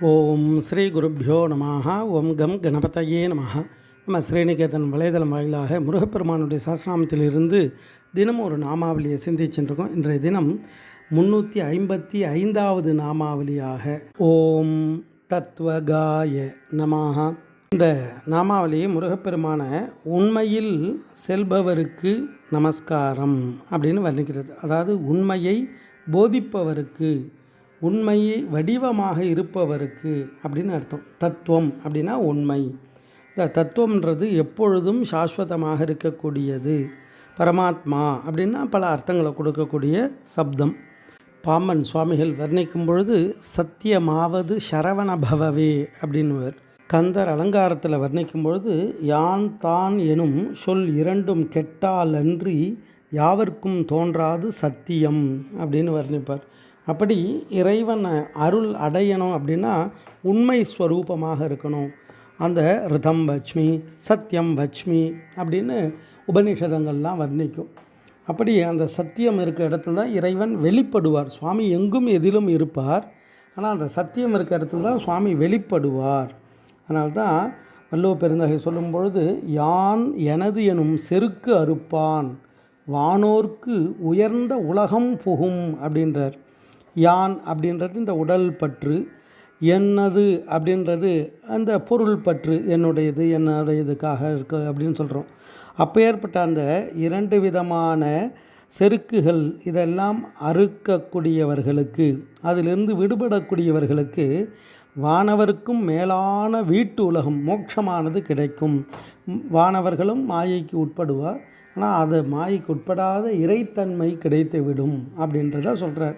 ஓம் ஸ்ரீ குருப்பியோ நமஹ ஓம் கம் கணபதையே நமஹ. நம்ம ஸ்ரீநிகேதன் வலைதளம் வாயிலாக முருகப்பெருமானுடைய சாஸ்திராமத்திலிருந்து தினமும் ஒரு நாமாவளியை சிந்திச்சுருக்கோம் இன்றைய தினம் முன்னூற்றி ஐம்பத்தி ஐந்தாவது நாமாவளியாக ஓம் தத்வகாய நமாக இந்த நாமாவளியை முருகப்பெருமான உண்மையில் செல்பவருக்கு நமஸ்காரம் அப்படின்னு வர்ணிக்கிறது. அதாவது உண்மையை போதிப்பவருக்கு உண்மையை வடிவமாக இருப்பவருக்கு அப்படின்னு அர்த்தம். தத்துவம் அப்படின்னா உண்மை. இந்த தத்துவம்ன்றது எப்பொழுதும் சாஸ்வதமாக இருக்கக்கூடியது. பரமாத்மா அப்படின்னா பல அர்த்தங்களை கொடுக்கக்கூடிய சப்தம். பாம்பன் சுவாமிகள் வர்ணிக்கும் பொழுது சத்தியமாவது சரவண பவவே அப்படின்னுவர். கந்தர் அலங்காரத்தில் வர்ணிக்கும் பொழுது யான் தான் எனும் சொல் இரண்டும் கெட்டாலன்றி யாவர்க்கும் தோன்றாது சத்தியம் அப்படின்னு வர்ணிப்பார். அப்படி இறைவன் அருள் அடையணும் அப்படின்னா உண்மை ஸ்வரூபமாக இருக்கணும். அந்த ரிதம் பட்சுமி சத்தியம் பட்சுமி அப்படின்னு உபநிஷதங்கள்லாம் வர்ணிக்கும். அப்படி அந்த சத்தியம் இருக்க இடத்துல தான் இறைவன் வெளிப்படுவார். சுவாமி எங்கும் எதிலும் இருப்பார். ஆனால் அந்த சத்தியம் இருக்க இடத்துல தான் சுவாமி வெளிப்படுவார். அதனால்தான் வள்ளுவ பெருந்தகை சொல்லும் பொழுது யான் எனது எனும் செருக்கு அறுப்பான் வானோர்க்கு உயர்ந்த உலகம் புகும் அப்படின்றார். யான் அப்படின்றது இந்த உடல் பற்று என்னது அப்படின்றது அந்த பொருள் பற்று என்னுடையது என்னுடையதுக்காக இருக்கு அப்படின்னு சொல்கிறோம் அப்பேற்பட்ட அந்த இரண்டு விதமான செருக்குகள் இதெல்லாம் அறுக்கக்கூடியவர்களுக்கு அதிலிருந்து விடுபடக்கூடியவர்களுக்கு வானவருக்கும் மேலான வீட்டு உலகம் மோட்சமானது கிடைக்கும். வானவர்களும் மாயைக்கு உட்படுவார். ஆனால் அது மாயைக்கு உட்படாத இறைத்தன்மை கிடைத்து விடும் அப்படின்றத சொல்கிறார்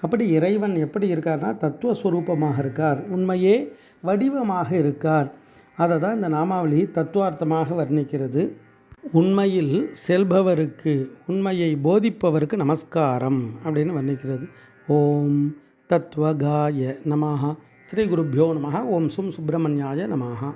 அப்படி இறைவன் எப்படி இருக்கார்னா தத்துவஸ்வரூபமாக இருக்கார் உண்மையே வடிவமாக இருக்கார். அதை தான் இந்த நாமாவளி தத்துவார்த்தமாக வர்ணிக்கிறது. உண்மையில் செல்பவருக்கு உண்மையை போதிப்பவருக்கு நமஸ்காரம் அப்படின்னு வர்ணிக்கிறது. ஓம் தத்வகாய நமஹா. ஸ்ரீ குருப்பியோ நமஹா. ஓம் சும் சுப்பிரமணியாய நமஹா.